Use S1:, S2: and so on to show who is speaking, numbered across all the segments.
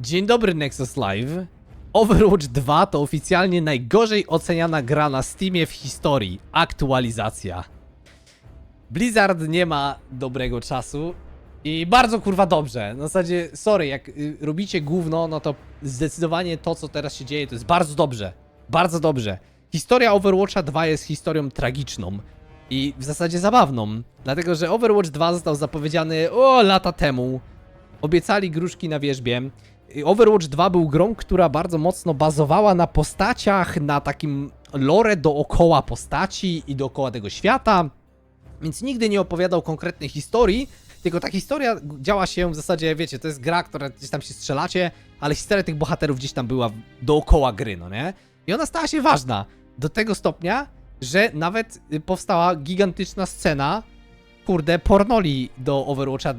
S1: Dzień dobry Nexus Live. Overwatch 2 to oficjalnie najgorzej oceniana gra na Steamie w historii. Aktualizacja. Blizzard nie ma dobrego czasu i bardzo kurwa dobrze. Na zasadzie, sorry, jak y, robicie gówno, no to zdecydowanie to, co teraz się dzieje, to jest bardzo dobrze. Bardzo dobrze. Historia Overwatcha 2 jest historią tragiczną i w zasadzie zabawną, dlatego że Overwatch 2 został zapowiedziany o lata temu. Obiecali gruszki na wierzbie. Overwatch 2 był grą, która bardzo mocno bazowała na postaciach, na takim lore dookoła postaci i dookoła tego świata, więc nigdy nie opowiadał konkretnej historii, tylko ta historia działa się w zasadzie, wiecie, to jest gra, która gdzieś tam się strzelacie, ale historia tych bohaterów gdzieś tam była dookoła gry, no nie? I ona stała się ważna do tego stopnia, że nawet powstała gigantyczna scena, kurde, pornoli do Overwatcha,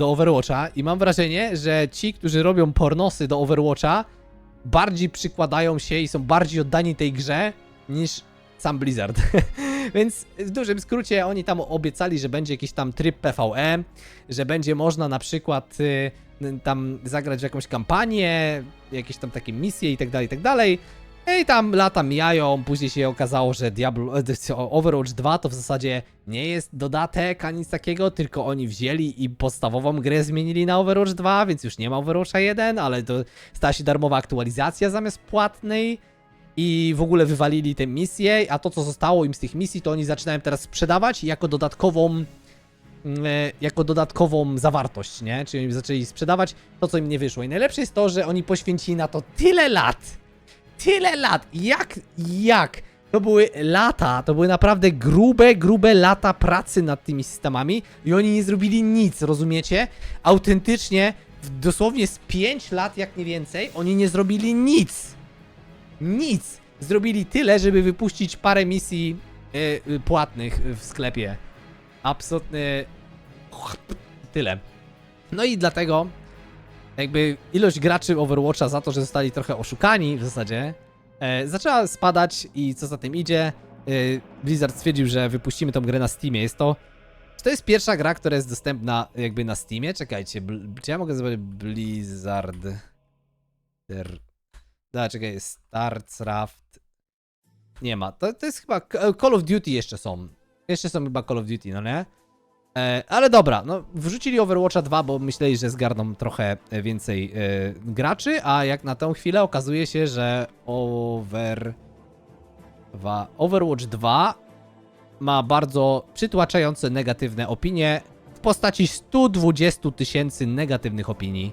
S1: do Overwatcha i mam wrażenie, że ci, którzy robią pornosy do Overwatcha, bardziej przykładają się i są bardziej oddani tej grze niż sam Blizzard. Więc w dużym skrócie oni tam obiecali, że będzie jakiś tam tryb PvE, że będzie można na przykład y, tam zagrać w jakąś kampanię, jakieś tam takie misje i tak dalej, i tak dalej. I tam lata mijają, później się okazało, że Diablo, e, Overwatch 2 to w zasadzie nie jest dodatek ani nic takiego, tylko oni wzięli i podstawową grę zmienili na Overwatch 2, więc już nie ma Overwatcha 1, ale to stała się darmowa aktualizacja zamiast płatnej i w ogóle wywalili te misje, a to co zostało im z tych misji, to oni zaczynają teraz sprzedawać jako dodatkową mm, e, jako dodatkową zawartość, nie? Czyli zaczęli sprzedawać to, co im nie wyszło. I najlepsze jest to, że oni poświęcili na to tyle lat. Tyle lat. Jak, jak? To były lata, to były naprawdę grube, grube lata pracy nad tymi systemami i oni nie zrobili nic, rozumiecie? Autentycznie, dosłownie z 5 lat, jak nie więcej, oni nie zrobili nic. Nic. Zrobili tyle, żeby wypuścić parę misji y, y, płatnych w sklepie. Absolutnie tyle. No i dlatego jakby ilość graczy Overwatcha za to, że zostali trochę oszukani w zasadzie, e, zaczęła spadać i co za tym idzie, e, Blizzard stwierdził, że wypuścimy tą grę na Steamie. Jest to czy to jest pierwsza gra, która jest dostępna jakby na Steamie? Czekajcie, czy ja mogę zobaczyć Blizzard? Der... Da, czekaj, StarCraft. Nie ma. To, to jest chyba Call of Duty jeszcze są. Jeszcze są chyba Call of Duty, no nie? E, ale dobra, no wrzucili Overwatcha 2, bo myśleli, że zgarną trochę więcej e, graczy, a jak na tę chwilę okazuje się, że Over... dwa- Overwatch 2 ma bardzo przytłaczające negatywne opinie w postaci 120 tysięcy negatywnych opinii.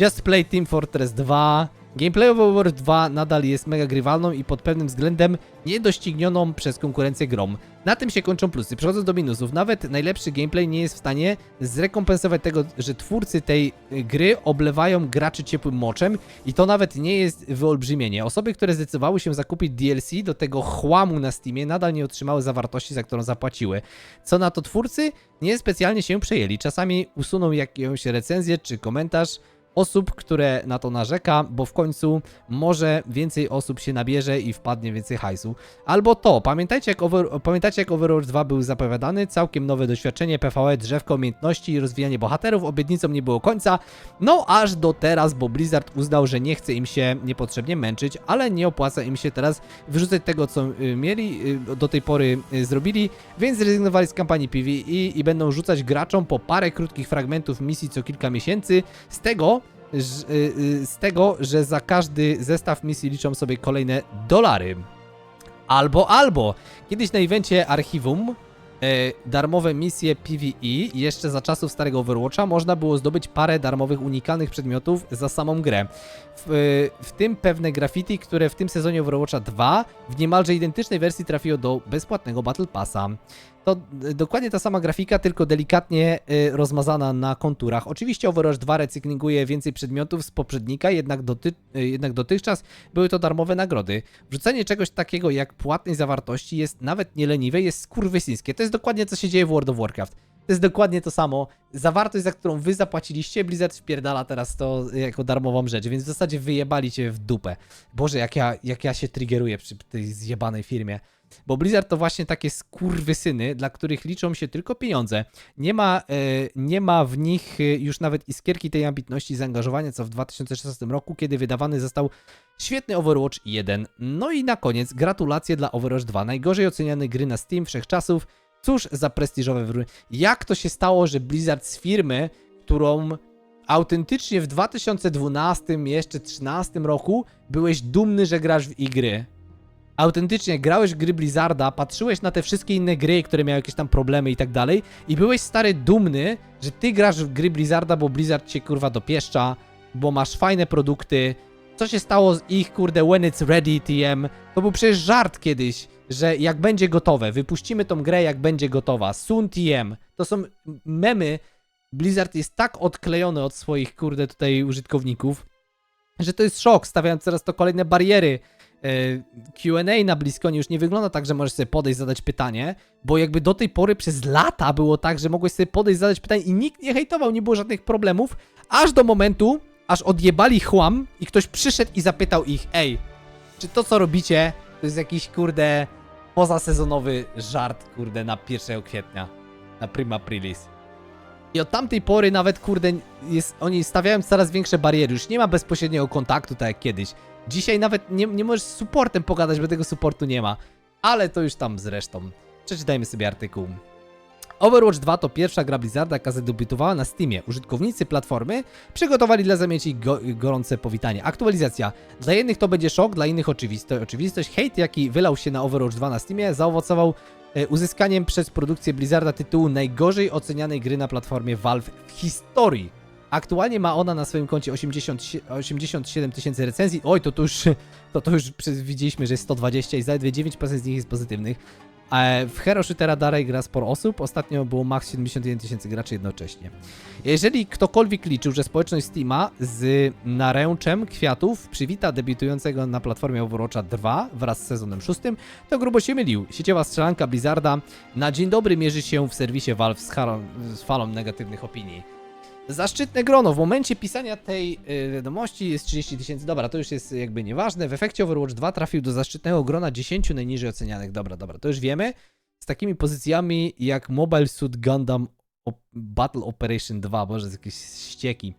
S1: Just Play Team Fortress 2. Gameplay of Overwatch 2 nadal jest mega grywalną i pod pewnym względem niedoścignioną przez konkurencję grą. Na tym się kończą plusy. Przechodząc do minusów, nawet najlepszy gameplay nie jest w stanie zrekompensować tego, że twórcy tej gry oblewają graczy ciepłym moczem i to nawet nie jest wyolbrzymienie. Osoby, które zdecydowały się zakupić DLC do tego chłamu na Steamie nadal nie otrzymały zawartości, za którą zapłaciły. Co na to twórcy nie specjalnie się przejęli. Czasami usuną jakąś recenzję czy komentarz, osób, które na to narzeka, bo w końcu może więcej osób się nabierze i wpadnie więcej hajsu. Albo to, pamiętajcie jak, over, pamiętacie jak Overwatch 2 był zapowiadany, całkiem nowe doświadczenie, PvE, drzewko umiejętności i rozwijanie bohaterów, obietnicą nie było końca, no aż do teraz, bo Blizzard uznał, że nie chce im się niepotrzebnie męczyć, ale nie opłaca im się teraz wyrzucać tego, co y, mieli, y, do tej pory y, zrobili, więc zrezygnowali z kampanii PvE i będą rzucać graczom po parę krótkich fragmentów misji co kilka miesięcy, z tego, ż- y, y, z tego, że za każdy zestaw misji liczą sobie kolejne dolary. Albo, albo. Kiedyś na evencie Archiwum e, darmowe misje PvE jeszcze za czasów starego Overwatcha można było zdobyć parę darmowych unikalnych przedmiotów za samą grę. W, e, w tym pewne graffiti, które w tym sezonie Overwatcha 2 w niemalże identycznej wersji trafiło do bezpłatnego Battle Passa. To e, dokładnie ta sama grafika, tylko delikatnie e, rozmazana na konturach. Oczywiście Overwatch 2 recyklinguje więcej przedmiotów z poprzednika, jednak, doty, e, jednak dotychczas były to darmowe nagrody. Wrzucenie czegoś takiego jak płatnej zawartości jest nawet nieleniwe, jest skurwysyńskie. To jest dokładnie co się dzieje w World of Warcraft. To jest dokładnie to samo. Zawartość, za którą wy zapłaciliście, Blizzard wpierdala teraz to jako darmową rzecz, więc w zasadzie wyjebali cię w dupę. Boże, jak ja, jak ja się triggeruję przy tej zjebanej firmie. Bo Blizzard to właśnie takie skurwysyny, dla których liczą się tylko pieniądze. Nie ma, e, nie ma w nich e, już nawet iskierki tej ambitności i zaangażowania, co w 2016 roku, kiedy wydawany został świetny Overwatch 1. No i na koniec gratulacje dla Overwatch 2, najgorzej oceniany gry na Steam wszechczasów. Cóż za prestiżowe wróżby. Jak to się stało, że Blizzard z firmy, którą autentycznie w 2012, jeszcze 2013 roku byłeś dumny, że grasz w ich gry? autentycznie grałeś w gry Blizzarda, patrzyłeś na te wszystkie inne gry, które miały jakieś tam problemy i tak dalej i byłeś stary dumny, że ty grasz w gry Blizzarda, bo Blizzard cię kurwa dopieszcza, bo masz fajne produkty. Co się stało z ich kurde when it's ready TM? To był przecież żart kiedyś, że jak będzie gotowe, wypuścimy tą grę jak będzie gotowa. Soon TM. To są memy. Blizzard jest tak odklejony od swoich kurde tutaj użytkowników, że to jest szok, stawiając teraz to kolejne bariery e, Q&A na Bliskonie już nie wygląda tak, że możesz sobie podejść, zadać pytanie, bo jakby do tej pory przez lata było tak, że mogłeś sobie podejść, zadać pytanie i nikt nie hejtował, nie było żadnych problemów, aż do momentu, aż odjebali chłam i ktoś przyszedł i zapytał ich, ej, czy to co robicie to jest jakiś kurde pozasezonowy żart kurde na 1 kwietnia, na prima aprilis. I od tamtej pory nawet, kurde, jest, oni stawiają coraz większe bariery. Już nie ma bezpośredniego kontaktu, tak jak kiedyś. Dzisiaj nawet nie, nie możesz z supportem pogadać, bo tego supportu nie ma. Ale to już tam zresztą. Przeczytajmy sobie artykuł. Overwatch 2 to pierwsza gra Blizzarda, jaka zadebiutowała na Steamie. Użytkownicy platformy przygotowali dla zamieci go, gorące powitanie. Aktualizacja. Dla jednych to będzie szok, dla innych oczywistość. oczywistość. Hejt, jaki wylał się na Overwatch 2 na Steamie, zaowocował e, uzyskaniem przez produkcję Blizzarda tytułu najgorzej ocenianej gry na platformie Valve w historii. Aktualnie ma ona na swoim koncie 80, 87 tysięcy recenzji. Oj, to, to już, to, to już widzieliśmy, że jest 120 i zaledwie 9% z nich jest pozytywnych. E, W Hero Shootera dalej gra sporo osób. Ostatnio było max 71 tysięcy graczy jednocześnie. Jeżeli ktokolwiek liczył, że społeczność Steama z naręczem kwiatów przywita debiutującego na platformie Overwatcha 2 wraz z sezonem 6, to grubo się mylił. Sieciowa strzelanka Blizzarda na dzień dobry mierzy się w serwisie Valve z, z falą negatywnych opinii. Zaszczytne grono. W momencie pisania tej y, wiadomości jest 30 tysięcy. Dobra, to już jest jakby nieważne. W efekcie Overwatch 2 trafił do zaszczytnego grona 10 najniżej ocenianych. Dobra, dobra, to już wiemy. Z takimi pozycjami jak Mobile Suit Gundam Battle Operation 2, boże, z jakieś ścieki.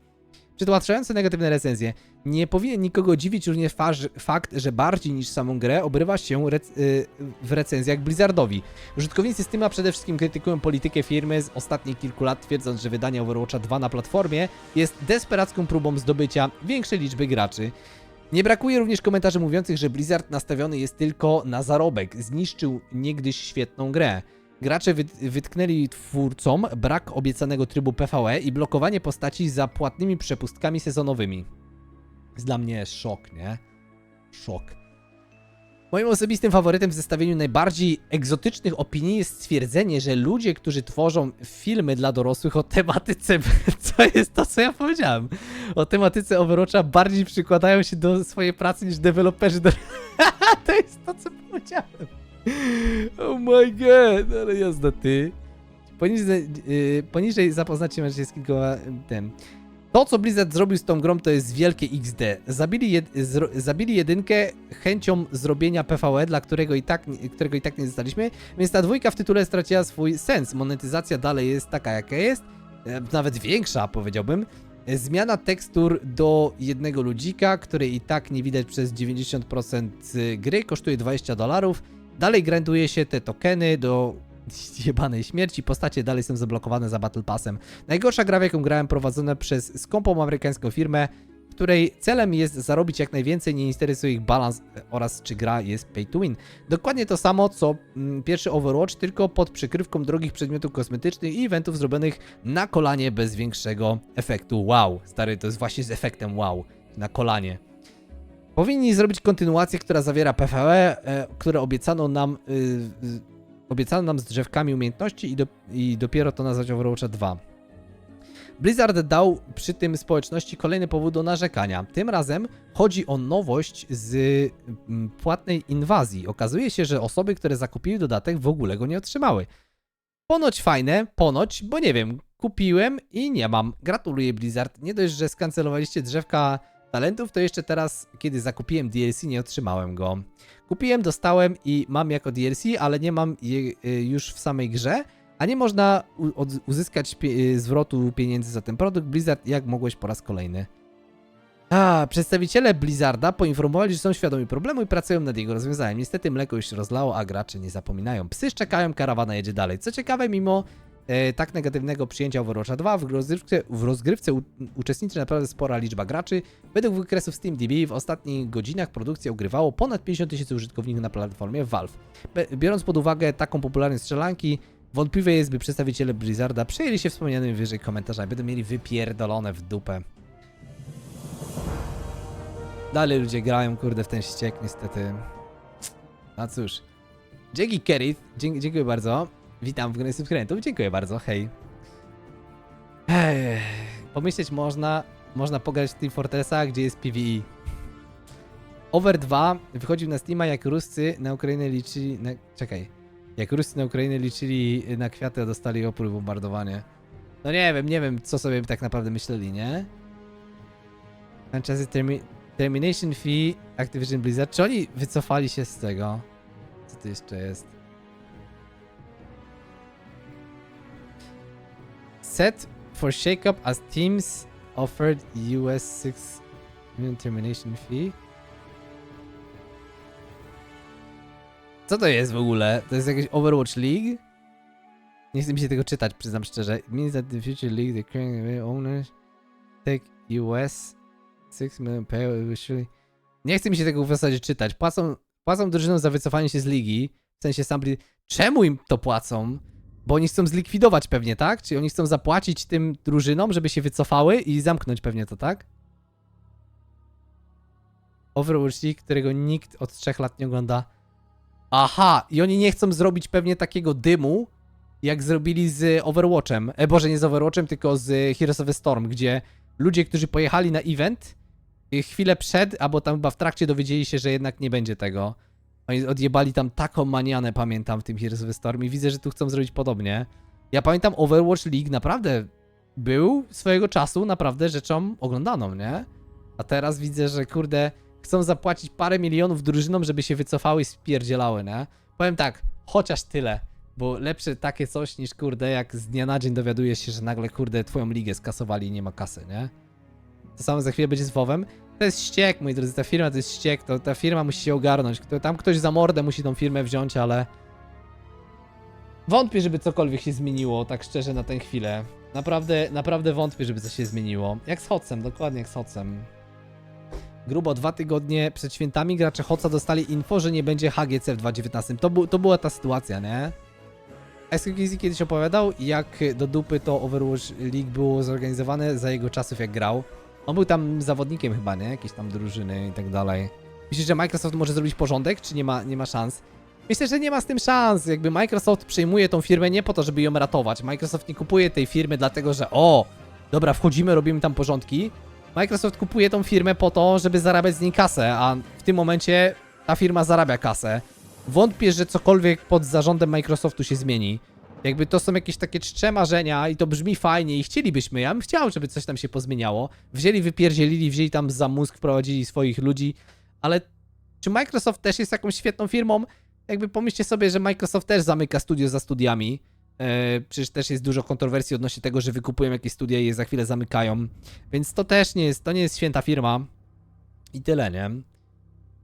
S1: Przytłaczające negatywne recenzje. Nie powinien nikogo dziwić również fakt, że bardziej niż samą grę obrywa się rec- y, w recenzjach Blizzardowi. Użytkownicy Steama przede wszystkim krytykują politykę firmy z ostatnich kilku lat, twierdząc, że wydanie Overwatcha 2 na platformie jest desperacką próbą zdobycia większej liczby graczy. Nie brakuje również komentarzy mówiących, że Blizzard nastawiony jest tylko na zarobek, zniszczył niegdyś świetną grę. Gracze wyt- wytknęli twórcom brak obiecanego trybu PvE i blokowanie postaci za płatnymi przepustkami sezonowymi. Jest dla mnie szok, nie? Szok. Moim osobistym faworytem w zestawieniu najbardziej egzotycznych opinii jest stwierdzenie, że ludzie, którzy tworzą filmy dla dorosłych o tematyce, co jest to, co ja powiedziałem, o tematyce Overwatcha bardziej przykładają się do swojej pracy niż deweloperzy do... to jest to, co powiedziałem. Oh my god, ale jazda ty. Poniżej, yy, poniżej zapoznacie się z kilkoma tym. To, co Blizzard zrobił z tą grą, to jest wielkie XD. Zabili, jed, zro, zabili jedynkę chęcią zrobienia PvE, dla którego i, tak, którego i tak nie zostaliśmy, więc ta dwójka w tytule straciła swój sens. Monetyzacja dalej jest taka, jaka jest, e, nawet większa, powiedziałbym. E, Zmiana tekstur do jednego ludzika, której i tak nie widać przez 90% gry, kosztuje 20 dolarów. Dalej grinduje się te tokeny do jebanej śmierci. Postacie dalej są zablokowane za Battle Passem. Najgorsza gra, w jaką grałem, prowadzona przez skąpą amerykańską firmę, której celem jest zarobić jak najwięcej, nie interesuje ich balans e, oraz czy gra jest pay to win. Dokładnie to samo, co mm, pierwszy Overwatch, tylko pod przykrywką drogich przedmiotów kosmetycznych i eventów zrobionych na kolanie bez większego efektu wow. Stary, to jest właśnie z efektem wow. Na kolanie. Powinni zrobić kontynuację, która zawiera PvE, e, które obiecano nam, y, obiecano nam z drzewkami umiejętności i, do, i dopiero to nazwać Overwatcha 2. Blizzard dał przy tym społeczności kolejny powód do narzekania. Tym razem chodzi o nowość z mm, płatnej inwazji. Okazuje się, że osoby, które zakupiły dodatek w ogóle go nie otrzymały. Ponoć fajne, ponoć, bo nie wiem, kupiłem i nie mam. Gratuluję Blizzard. Nie dość, że skancelowaliście drzewka talentów, to jeszcze teraz, kiedy zakupiłem DLC, nie otrzymałem go. Kupiłem, dostałem i mam jako DLC, ale nie mam y, już w samej grze, a nie można uzyskać y, zwrotu pieniędzy za ten produkt. Blizzard, jak mogłeś po raz kolejny? A, przedstawiciele Blizzarda poinformowali, że są świadomi problemu i pracują nad jego rozwiązaniem. Niestety mleko już rozlało, a gracze nie zapominają. Psy szczekają, karawana jedzie dalej. Co ciekawe, mimo tak negatywnego przyjęcia Overwatcha 2, w rozgrywce, w rozgrywce u, uczestniczy naprawdę spora liczba graczy. Według wykresów SteamDB w ostatnich godzinach produkcja ugrywało ponad 50 tysięcy użytkowników na platformie Valve. Biorąc pod uwagę taką popularność strzelanki, wątpliwe jest, by przedstawiciele Blizzarda przejęli się wspomnianymi wyżej komentarzami. Będą mieli wypierdolone w dupę. Dalej ludzie grają, kurde, w ten ściek, niestety. No cóż. Dzięki Kerith, dziękuję bardzo. Witam w gronie subskrybentów, dziękuję bardzo, hej. Ech, pomyśleć można, można pograć w Team Fortressa, gdzie jest PvE. Over 2 wychodził na Steama, jak Ruscy na Ukrainę liczyli... Na, czekaj. Jak Ruscy na Ukrainę liczyli na kwiaty, a dostali opór i bombardowanie. No nie wiem, nie wiem, co sobie tak naprawdę myśleli, nie? Franchise termi Termination fee Activision Blizzard. Czy oni wycofali się z tego? Co to jeszcze jest? Set for shakeup as teams offered US 6 million termination fee. Co to jest w ogóle? To jest jakiś Overwatch League? Nie chcę mi się tego czytać, przyznam szczerze. It means that the future league, the current owners take US 6 million pay. Nie chce mi się tego w zasadzie czytać. Płacą, płacą drużynom za wycofanie się z ligi. W sensie Czemu im to płacą? Bo oni chcą zlikwidować pewnie, tak? Czyli oni chcą zapłacić tym drużynom, żeby się wycofały i zamknąć pewnie to, tak? Overwatch League, którego nikt od trzech lat nie ogląda. Aha, i oni nie chcą zrobić pewnie takiego dymu, jak zrobili z Overwatchem. E, Boże, nie z Overwatchem, tylko z Heroes of the Storm, gdzie ludzie, którzy pojechali na event, y, chwilę przed, albo tam chyba w trakcie dowiedzieli się, że jednak nie będzie tego. Oni odjebali tam taką manianę, pamiętam, w tym Heroes of the Storm i widzę, że tu chcą zrobić podobnie. Ja pamiętam Overwatch League naprawdę był swojego czasu naprawdę rzeczą oglądaną, nie? A teraz widzę, że kurde, chcą zapłacić parę milionów drużynom, żeby się wycofały i spierdzielały, nie? Powiem tak, chociaż tyle. Bo lepsze takie coś niż kurde, jak z dnia na dzień dowiadujesz się, że nagle kurde twoją ligę skasowali i nie ma kasy, nie? To samo za chwilę będzie z WoWem. To jest ściek, moi drodzy, ta firma to jest ściek, to ta firma musi się ogarnąć. Kto, tam ktoś za mordę musi tą firmę wziąć, ale... Wątpię, żeby cokolwiek się zmieniło, tak szczerze, na tę chwilę. Naprawdę, naprawdę wątpię, żeby coś się zmieniło. Jak z Hotsem, dokładnie jak z Hotsem. Grubo dwa tygodnie przed świętami gracze Hotsa dostali info, że nie będzie HGC w 2019. To, bu- to była ta sytuacja, nie? SKKZ kiedyś opowiadał, jak do dupy to Overwatch League było zorganizowane za jego czasów, jak grał. On był tam zawodnikiem chyba, nie? Jakieś tam drużyny i tak dalej. Myślisz, że Microsoft może zrobić porządek, czy nie ma, nie ma szans? Myślę, że nie ma z tym szans. Jakby Microsoft przejmuje tą firmę nie po to, żeby ją ratować. Microsoft nie kupuje tej firmy dlatego, że o, dobra, wchodzimy, robimy tam porządki. Microsoft kupuje tą firmę po to, żeby zarabiać z niej kasę, a w tym momencie ta firma zarabia kasę. Wątpię, że cokolwiek pod zarządem Microsoftu się zmieni. Jakby to są jakieś takie czcze marzenia i to brzmi fajnie i chcielibyśmy, ja bym chciał, żeby coś tam się pozmieniało. Wzięli, wypierdzielili, wzięli tam za mózg, wprowadzili swoich ludzi, ale czy Microsoft też jest jakąś świetną firmą? Jakby pomyślcie sobie, że Microsoft też zamyka studio za studiami. E, przecież też jest dużo kontrowersji odnośnie tego, że wykupują jakieś studia i je za chwilę zamykają. Więc to też nie jest, to nie jest święta firma. I tyle, nie?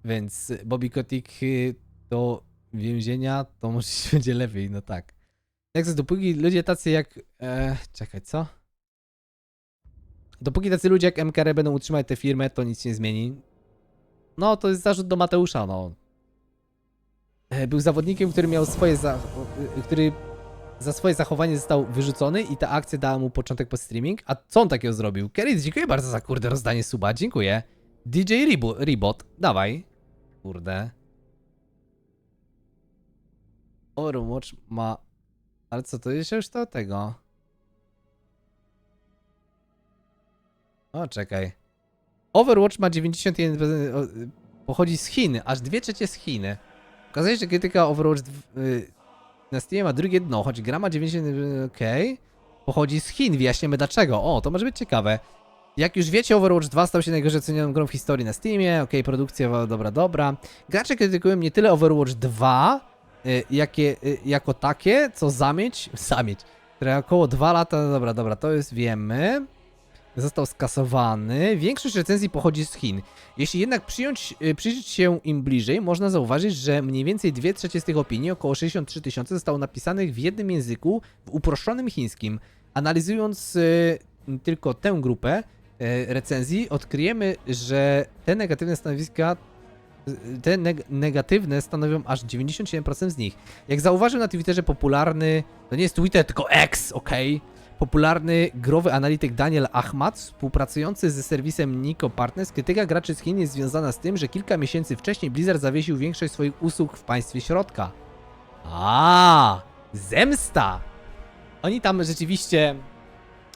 S1: Więc Bobby Kotick y, do więzienia, to może się będzie lepiej, no tak. To, dopóki ludzie tacy jak... E, czekaj, co? Dopóki tacy ludzie jak MKR będą utrzymać tę firmę, to nic nie zmieni. No, to jest zarzut do Mateusza, no. E, Był zawodnikiem, który miał swoje za... e, który za swoje zachowanie został wyrzucony i ta akcja dała mu początek pod streaming. A co on takiego zrobił? Kerit, dziękuję bardzo za kurde rozdanie suba, dziękuję. DJ Rebo Rebot, dawaj. Kurde. Overwatch ma... Ale co, to jest już to tego? O, czekaj. Overwatch ma 91%, o, y, pochodzi z Chin, aż 2 trzecie z Chin. Okazuje się, że krytyka Overwatch y, na Steamie ma drugie dno, choć gra ma 90... okej. Pochodzi z Chin, wyjaśniemy dlaczego. O, to może być ciekawe. Jak już wiecie, Overwatch 2 stał się najgorzej ocenioną grą w historii na Steamie. Okej, produkcja, wa- dobra, dobra. Gracze krytykują nie tyle Overwatch 2, y, jakie, y, jako takie, co zamieć, zamieć, które około 2 lata, no dobra, dobra, to jest, wiemy. Został skasowany. Większość recenzji pochodzi z Chin. Jeśli jednak przyjąć, y, przyjrzeć się im bliżej, można zauważyć, że mniej więcej 2 trzecie z tych opinii, około 63 tysiące, zostało napisanych w jednym języku, w uproszczonym chińskim. Analizując y, tylko tę grupę y, recenzji, odkryjemy, że te negatywne stanowiska y, te neg- negatywne stanowią aż 97% z nich. Jak zauważył na Twitterze popularny, to nie jest Twitter, tylko X, okej? Popularny growy analityk Daniel Ahmad, współpracujący ze serwisem Nico Partners, krytyka graczy z Chin jest związana z tym, że kilka miesięcy wcześniej Blizzard zawiesił większość swoich usług w państwie środka. A, zemsta! Oni tam rzeczywiście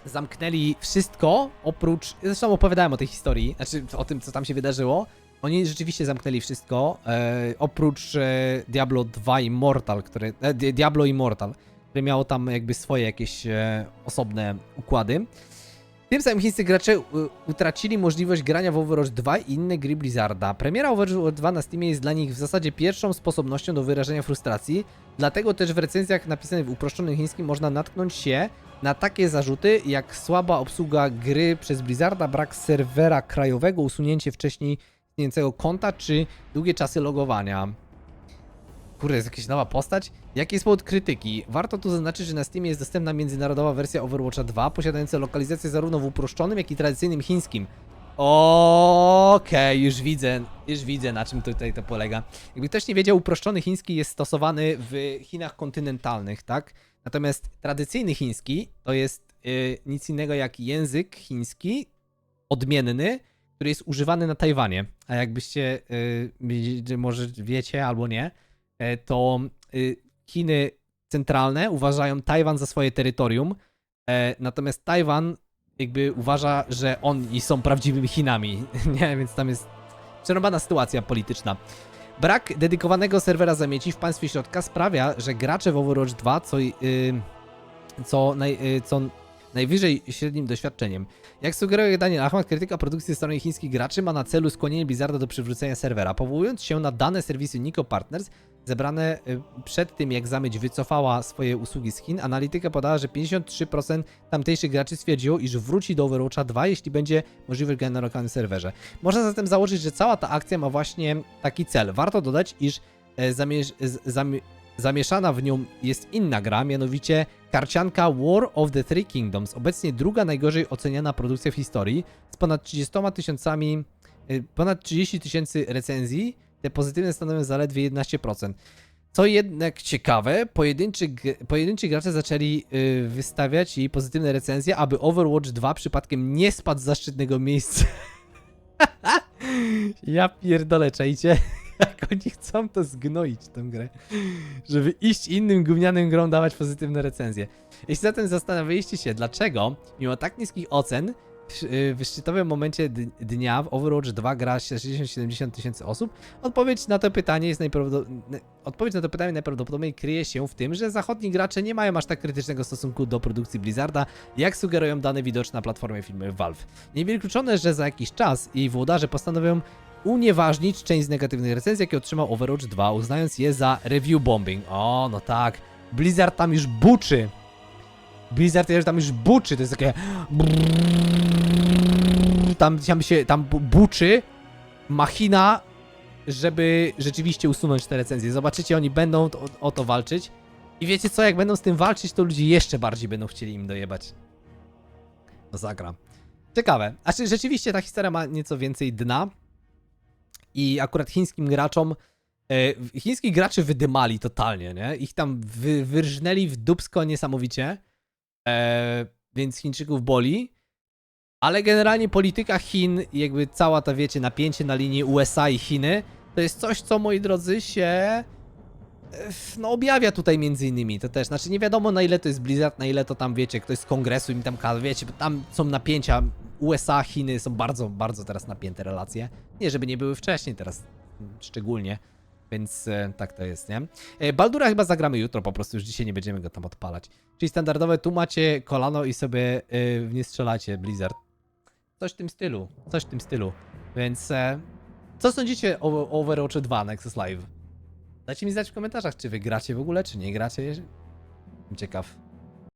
S1: zamknęli wszystko, oprócz. Zresztą opowiadałem o tej historii, znaczy o tym, co tam się wydarzyło. Oni rzeczywiście zamknęli wszystko, e, oprócz e, Diablo 2 Immortal, które. E, Di- Diablo Immortal, które miało tam jakby swoje jakieś e, osobne układy. Tym samym chińscy gracze utracili możliwość grania w Overwatch 2 i inne gry Blizzarda. Premiera Overwatch 2 na Steamie jest dla nich w zasadzie pierwszą sposobnością do wyrażenia frustracji, dlatego też w recenzjach napisanych w uproszczonym chińskim można natknąć się na takie zarzuty jak słaba obsługa gry przez Blizzarda, brak serwera krajowego, usunięcie wcześniej istniejącego konta czy długie czasy logowania. Kurde, jest jakaś nowa postać? Jaki jest powód krytyki? Warto tu zaznaczyć, że na Steamie jest dostępna międzynarodowa wersja Overwatcha 2, posiadająca lokalizację zarówno w uproszczonym, jak i tradycyjnym chińskim. Okej, już widzę, już widzę na czym tutaj to polega. Jakby ktoś nie wiedział, uproszczony chiński jest stosowany w Chinach kontynentalnych, tak? Natomiast tradycyjny chiński to jest y, nic innego jak język chiński odmienny, który jest używany na Tajwanie. A jakbyście y, wiedzieli, może wiecie albo nie, e, to y, Chiny centralne uważają Tajwan za swoje terytorium, e, natomiast Tajwan jakby uważa, że oni są prawdziwymi Chinami. nie, więc tam jest przerobana sytuacja polityczna. Brak dedykowanego serwera zamieci w państwie środka sprawia, że gracze w Overwatch 2 co, y, co, naj, y, co najwyżej średnim doświadczeniem. Jak sugeruje Daniel Ahmad, krytyka produkcji strony chińskich graczy ma na celu skłonienie Blizzarda do przywrócenia serwera. Powołując się na dane serwisu Nico Partners, zebrane y, przed tym jak Zamieć wycofała swoje usługi z Chin, analityka podała, że 53% tamtejszych graczy stwierdziło, iż wróci do Overwatcha 2, jeśli będzie granie na lokalnym serwerze. Można zatem założyć, że cała ta akcja ma właśnie taki cel. Warto dodać, iż e, zamierz, z- zamie, zamieszana w nią jest inna gra, mianowicie karcianka War of the Three Kingdoms, obecnie druga najgorzej oceniana produkcja w historii, z ponad 30 tysiącami, y, ponad 30 tysięcy recenzji, te pozytywne stanowią zaledwie 11%. Co jednak ciekawe, pojedynczy, pojedynczy gracze zaczęli y, wystawiać jej pozytywne recenzje, aby Overwatch 2 przypadkiem nie spadł z zaszczytnego miejsca. ja pierdolę, czajcie? Jak oni chcą to zgnoić, tę grę. Żeby iść innym gównianym grom dawać pozytywne recenzje. Jeśli zatem zastanawialiście się, dlaczego, mimo tak niskich ocen, w, y, szczytowym momencie dnia w Overwatch 2 gra 60-70 tysięcy osób, odpowiedź na to pytanie jest najprawdopodobniej... Odpowiedź na to pytanie najprawdopodobniej kryje się w tym, że zachodni gracze nie mają aż tak krytycznego stosunku do produkcji Blizzarda, jak sugerują dane widoczne na platformie filmowej Valve. Niewykluczone, że za jakiś czas jej włodarze postanowią unieważnić część z negatywnych recenzji, jakie otrzymał Overwatch 2, uznając je za review bombing. O, no tak. Blizzard tam już buczy. Blizzard tam już buczy, to jest takie... Tam, tam się, tam bu- buczy machina, żeby rzeczywiście usunąć te recenzje. Zobaczycie, oni będą o, o to walczyć. I wiecie co, jak będą z tym walczyć, to ludzie jeszcze bardziej będą chcieli im dojebać. No zagra. Ciekawe. A czy rzeczywiście ta historia ma nieco więcej dna? I akurat chińskim graczom e, chińskich graczy wydymali totalnie, nie? Ich tam wy, wyrżnęli w dupsko niesamowicie. E, więc Chińczyków boli. Ale generalnie polityka Chin, jakby cała ta, wiecie, napięcie na linii USA i Chiny, to jest coś, co moi drodzy się e, no objawia tutaj między innymi, to też, znaczy nie wiadomo na ile to jest Blizzard, na ile to tam wiecie, ktoś z kongresu im tam każe, wiecie, bo tam są napięcia, USA, Chiny są bardzo, bardzo teraz napięte relacje, nie żeby nie były wcześniej, teraz szczególnie, Więc e, tak to jest, nie? E, Baldura chyba zagramy jutro, po prostu już dzisiaj nie będziemy go tam odpalać. Czyli standardowe, tu macie kolano i sobie e, nie strzelacie, Blizzard. Coś w tym stylu, coś w tym stylu. Więc e, co sądzicie o Overwatch 2 Nexus Live? Dajcie mi znać w komentarzach, czy wy gracie w ogóle, czy nie gracie. Ciekaw.